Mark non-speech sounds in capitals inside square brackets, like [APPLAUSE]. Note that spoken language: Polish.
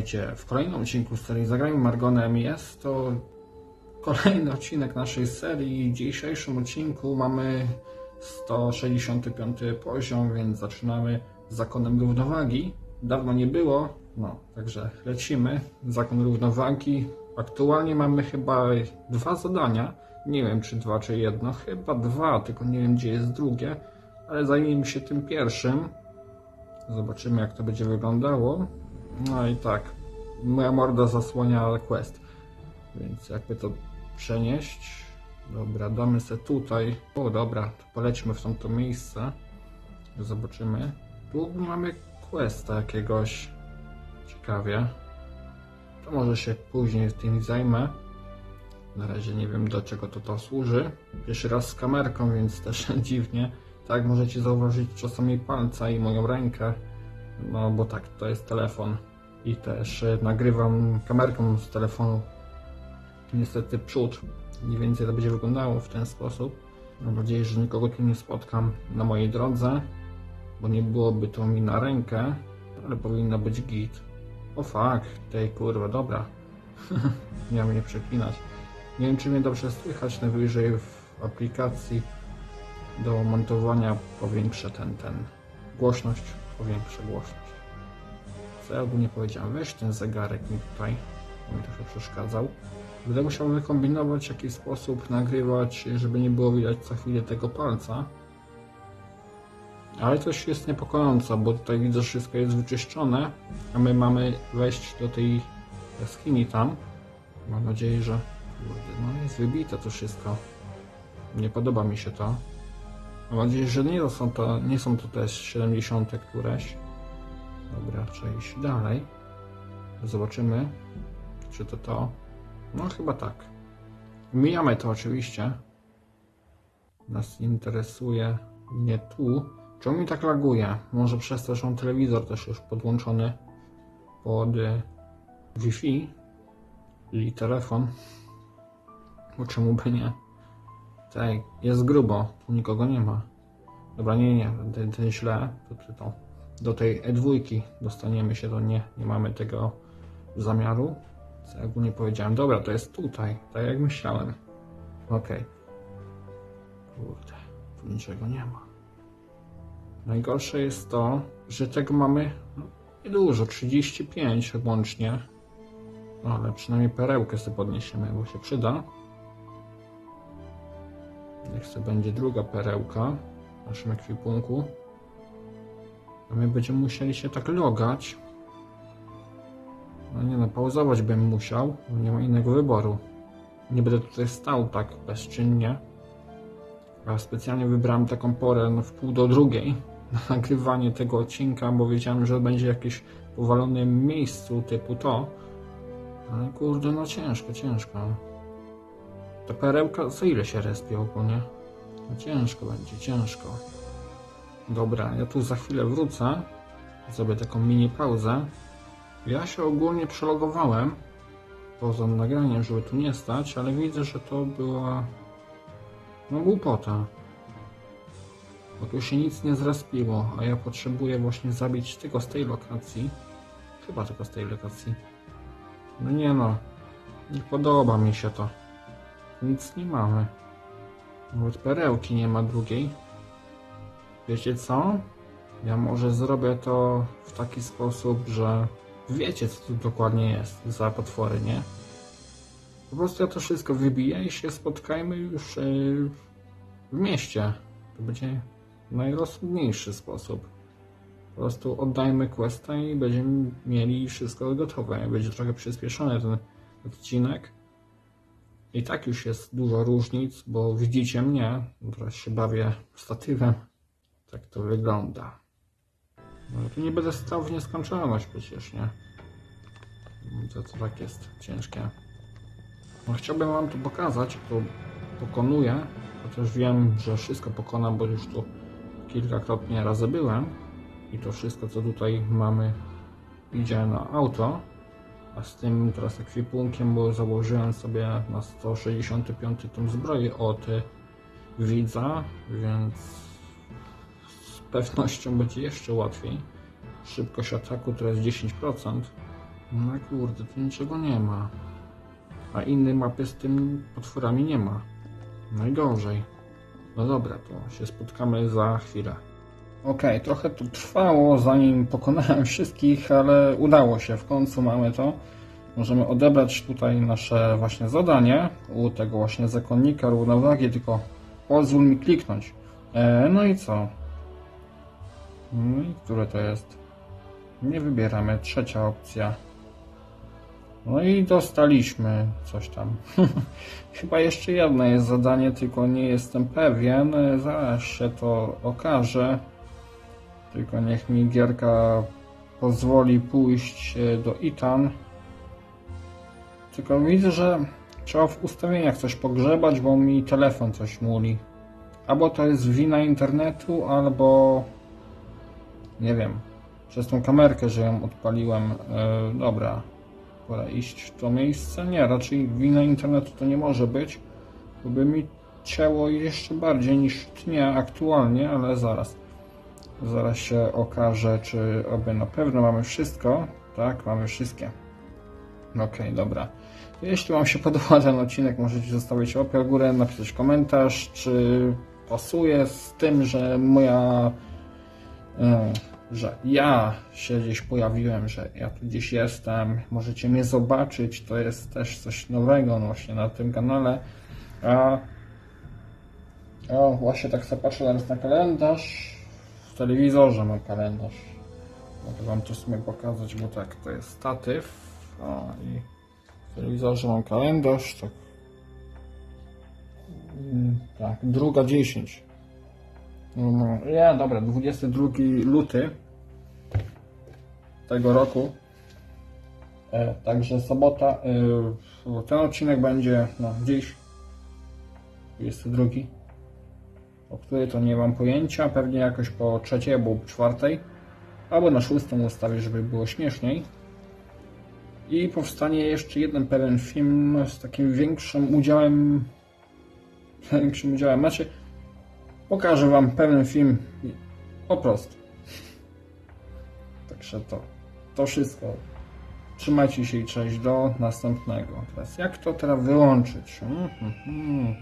Witajcie w kolejnym odcinku serii Zagrajmy Margonem. Jest to kolejny odcinek naszej serii. W dzisiejszym odcinku mamy 165 poziom, więc zaczynamy z zakonem równowagi. Dawno nie było, no także lecimy. Zakon równowagi. Aktualnie mamy chyba dwa zadania. Nie wiem czy dwa, czy jedno. Chyba dwa, tylko nie wiem gdzie jest drugie. Ale zajmijmy się tym pierwszym. Zobaczymy jak to będzie wyglądało. No i tak, moja morda zasłania quest, więc jakby to przenieść. Dobra, damy se tutaj. O dobra, to polećmy w tamto miejsce. Zobaczymy. Tu mamy questa jakiegoś. Ciekawie. To może się później tym zajmę. Na razie nie wiem do czego to to służy. Pierwszy raz z kamerką, więc też [LAUGHS] dziwnie. Tak, możecie zauważyć czasami palca i moją rękę. No bo tak, to jest telefon. I też e, nagrywam kamerką z telefonu. Niestety przód. Mniej więcej to będzie wyglądało w ten sposób. Mam nadzieję, że nikogo tu nie spotkam na mojej drodze, bo nie byłoby to mi na rękę, ale powinno być git. O fuck, tej kurwa, dobra. [LAUGHS] Miałem mnie przeklinać. Nie wiem, czy mnie dobrze słychać najwyżej w aplikacji do montowania powiększę ten, ten głośność, powiększę głośność. Co ja ogólnie powiedziałem, weź ten zegarek mi tutaj, bo mi trochę przeszkadzał. Będę musiał wykombinować w jaki sposób nagrywać, żeby nie było widać co chwilę tego palca. Ale coś jest niepokojące, bo tutaj widzę, że wszystko jest wyczyszczone, a my mamy wejść do tej jaskini tam. Mam nadzieję, że no jest wybite to wszystko. Nie podoba mi się to. Mam nadzieję, że nie są to, nie są to też 70 któreś. Dobra, trzeba iść dalej. Zobaczymy, czy to to. No chyba tak. Mijamy to oczywiście. Nas interesuje nie tu. Czemu mi tak laguje? Może przez to, że mam telewizor też już podłączony pod y, Wi-Fi i telefon. Bo czemu by nie? Tak, jest grubo, tu nikogo nie ma. Dobra, nie, nie, ten, ten źle. To, to. Do tej E2 dostaniemy się, to nie, nie mamy tego zamiaru. Co ja ogólnie powiedziałem. Dobra, to jest tutaj, tak jak myślałem. Okej. Kurde, tu niczego nie ma. Najgorsze jest to, że tego mamy no, niedużo, 35 łącznie. No, ale przynajmniej perełkę sobie podniesiemy, bo się przyda. Niech sobie będzie druga perełka w naszym ekwipunku. A my będziemy musieli się tak logać. No nie no, pauzować bym musiał, nie ma innego wyboru. Nie będę tutaj stał tak bezczynnie. A specjalnie wybrałem taką porę no, w pół do drugiej [LAUGHS] na nagrywanie tego odcinka, bo wiedziałem, że będzie jakieś powalone miejscu typu to. Ale kurde, no ciężko, ciężko. Ta perełka za ile się respie ogólnie? No ciężko będzie, ciężko. Dobra, ja tu za chwilę wrócę. Zrobię taką mini pauzę. Ja się ogólnie przelogowałem poza nagraniem, żeby tu nie stać, ale widzę, że to była no głupota. Bo tu się nic nie zrespiło, a ja potrzebuję właśnie zabić tylko z tej lokacji. Chyba tylko z tej lokacji. No nie no, nie podoba mi się to. Nic nie mamy. Nawet perełki nie ma drugiej. Wiecie co? Ja może zrobię to w taki sposób, że wiecie co tu dokładnie jest za potwory, nie? Po prostu ja to wszystko wybiję i się spotkajmy już yy, w mieście. To będzie najrozsądniejszy sposób. Po prostu oddajmy questa i będziemy mieli wszystko gotowe. Będzie trochę przyspieszony ten odcinek. I tak już jest dużo różnic, bo widzicie mnie, teraz się bawię statywem. Tak to wygląda. No tu nie będę stał w nieskończoność przecież, nie? To, to tak jest ciężkie. No, chciałbym wam to pokazać, to pokonuję, chociaż wiem, że wszystko pokonam, bo już tu kilkakrotnie razy byłem i to wszystko, co tutaj mamy, idzie na auto. A z tym teraz ekwipunkiem, bo założyłem sobie na 165 tą zbroję od widza, więc pewnością będzie jeszcze łatwiej. Szybkość ataku to jest 10%, No kurde, tu niczego nie ma. A innej mapy z tym potworami nie ma. Najgorzej. No dobra, to się spotkamy za chwilę. Okej, trochę tu trwało, zanim pokonałem wszystkich, ale udało się. W końcu mamy to. Możemy odebrać tutaj nasze właśnie zadanie u tego właśnie zakonnika równowagi, tylko pozwól mi kliknąć. E, no i co? No i które to jest? Nie wybieramy. Trzecia opcja. No i dostaliśmy coś tam. [LAUGHS] Chyba jeszcze jedno jest zadanie, tylko nie jestem pewien. Zaraz się to okaże. Tylko niech mi gierka pozwoli pójść e, do Itan. Tylko widzę, że trzeba w ustawieniach coś pogrzebać, bo mi telefon coś muli. Albo to jest wina internetu, albo nie wiem. Przez tą kamerkę, że ją odpaliłem. E, dobra, pora iść w to miejsce. Nie, raczej wina internetu to nie może być, bo by mi ciało jeszcze bardziej niż tnie aktualnie, ale zaraz. Zaraz się okaże, czy oby na pewno mamy wszystko. Tak, mamy wszystkie. Okej, dobra. Jeśli Wam się podoba ten odcinek, możecie zostawić łapkę w górę, napisać komentarz, czy pasuje z tym, że moja. E, że ja się gdzieś pojawiłem, że ja tu gdzieś jestem. Możecie mnie zobaczyć, to jest też coś nowego no właśnie na tym kanale. A. O, właśnie tak sobie patrzę teraz na kalendarz. W telewizorze mam kalendarz. Mogę Wam to w sumie pokazać, bo tak, to jest statyw. O, i w telewizorze mam kalendarz, tak. Mm, Tak, druga 10. No, ja, dobra, 22 luty tego roku. E, także sobota. E, ten odcinek będzie no, dziś. 22. O której to nie mam pojęcia. Pewnie jakoś po trzeciej albo czwartej. Albo na szóstą ustawię, żeby było śmieszniej. I powstanie jeszcze jeden pewien film z takim większym udziałem. [LAUGHS] Większym udziałem. Macie. Pokażę Wam pewien film. Po prostu. Także to. To wszystko. Trzymajcie się i cześć do następnego. Teraz jak to teraz wyłączyć? Mhm.